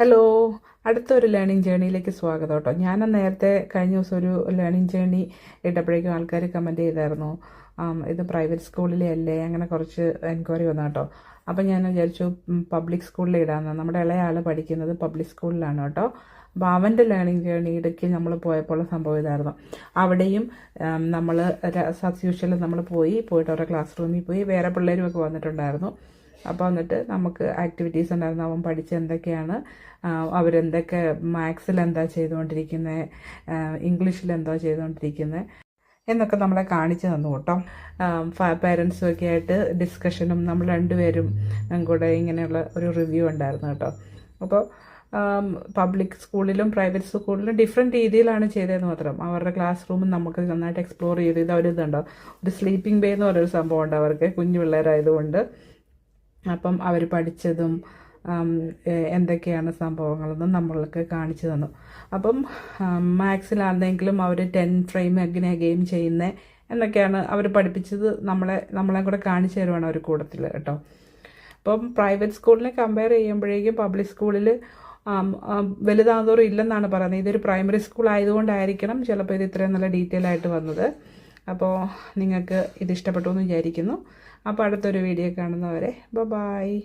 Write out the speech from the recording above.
Hello അടുത്തൊരു learning ജേണിയിലേക്ക് സ്വാഗതം കേട്ടോ. ഞാൻ നേരത്തെ കഴിഞ്ഞ ദിവസം ഒരു ലേണിംഗ് ജേണി ഇട്ടപ്പോഴേക്കും ആൾക്കാർ കമന്റ് ചെയ്തായിരുന്നു. ഇത് പ്രൈവറ്റ് സ്കൂളിലെ അല്ലേ? അങ്ങനെ കുറച്ച് എൻക്വയറി വന്നു കേട്ടോ. അപ്പം ഞാൻ വിചാരിച്ചു പബ്ലിക് സ്കൂളിൽ ഇടാമെന്ന് നമ്മുടെ ഇളയ ആൾ പഠിക്കുന്നത് പബ്ലിക് സ്കൂളിലാണ് കേട്ടോ. അപ്പോൾ അവന്റെ ലേണിംഗ് ജേണിയിടയ്ക്ക് നമ്മൾ പോയപ്പോൾ സംഭവം ഇതായിരുന്നു. അവിടെയും നമ്മൾ സസ് യൂഷ്വൽ നമ്മൾ പോയി പോയിട്ട് അവരുടെ ക്ലാസ് റൂമിൽ പോയി. വേറെ പിള്ളേരും ഒക്കെ വന്നിട്ടുണ്ടായിരുന്നു. അപ്പോൾ എന്നിട്ട് നമുക്ക് ആക്ടിവിറ്റീസ് ഉണ്ടായിരുന്നു. അവൻ പഠിച്ച എന്തൊക്കെയാണ്? അവരെന്തൊക്കെ മാത്സിൽ എന്താ ചെയ്തുകൊണ്ടിരിക്കുന്നത് ഇംഗ്ലീഷിൽ എന്താ ചെയ്തുകൊണ്ടിരിക്കുന്നത് എന്നൊക്കെ നമ്മളെ കാണിച്ചു തന്നു കേട്ടോ. പേരൻസും ഒക്കെ ആയിട്ട് ഡിസ്കഷനും നമ്മൾ രണ്ടുപേരും കൂടെ ഇങ്ങനെയുള്ള ഒരു റിവ്യൂ ഉണ്ടായിരുന്നു കേട്ടോ. അപ്പോൾ പബ്ലിക് സ്കൂളിലും പ്രൈവറ്റ് സ്കൂളിലും ഡിഫറെന്റ് രീതിയിലാണ് ചെയ്തതെന്ന് മാത്രം. അവരുടെ ക്ലാസ് റൂമും നമുക്ക് നന്നായിട്ട് എക്സ്പ്ലോർ ചെയ്ത് ഇത് അവരിതുണ്ടോ? ഒരു സ്ലീപ്പിംഗ് ബേ എന്ന് പറയുന്ന സംഭവം ഉണ്ട് അവർക്ക്. കുഞ്ഞു പിള്ളേരായതുകൊണ്ട്. അപ്പം അവർ പഠിച്ചതും എന്തൊക്കെയാണ് സംഭവങ്ങളെന്നും നമ്മൾക്ക് കാണിച്ചു തന്നു. അപ്പം മാത്സിലാണെങ്കിലും അവർ ടെൻ ഫ്രെയിം എങ്ങനെ ഗെയിം ചെയ്യുന്നത് എന്നൊക്കെയാണ് അവർ പഠിപ്പിച്ചത് നമ്മളെ നമ്മളെ കൂടെ കാണിച്ചു തരുവാണ് അവർ കൂട്ടത്തിൽ കേട്ടോ. അപ്പം പ്രൈവറ്റ് സ്കൂളിനെ കമ്പയർ ചെയ്യുമ്പോഴേക്കും പബ്ലിക് സ്കൂളിൽ വലുതാന്തോറും ഇല്ലെന്നാണ് പറയുന്നത്. ഇതൊരു പ്രൈമറി സ്കൂൾ ആയതുകൊണ്ടായിരിക്കണം ചിലപ്പോൾ ഇത് ഇത്രയും നല്ല ഡീറ്റെയിൽ ആയിട്ട് വന്നത്. അപ്പോൾ നിങ്ങൾക്ക് ഇത് ഇഷ്ടപ്പെട്ടു എന്ന് വിചാരിക്കുന്നു. അപ്പോൾ അടുത്തൊരു വീഡിയോ കാണുന്നവരെ ബ ബായ്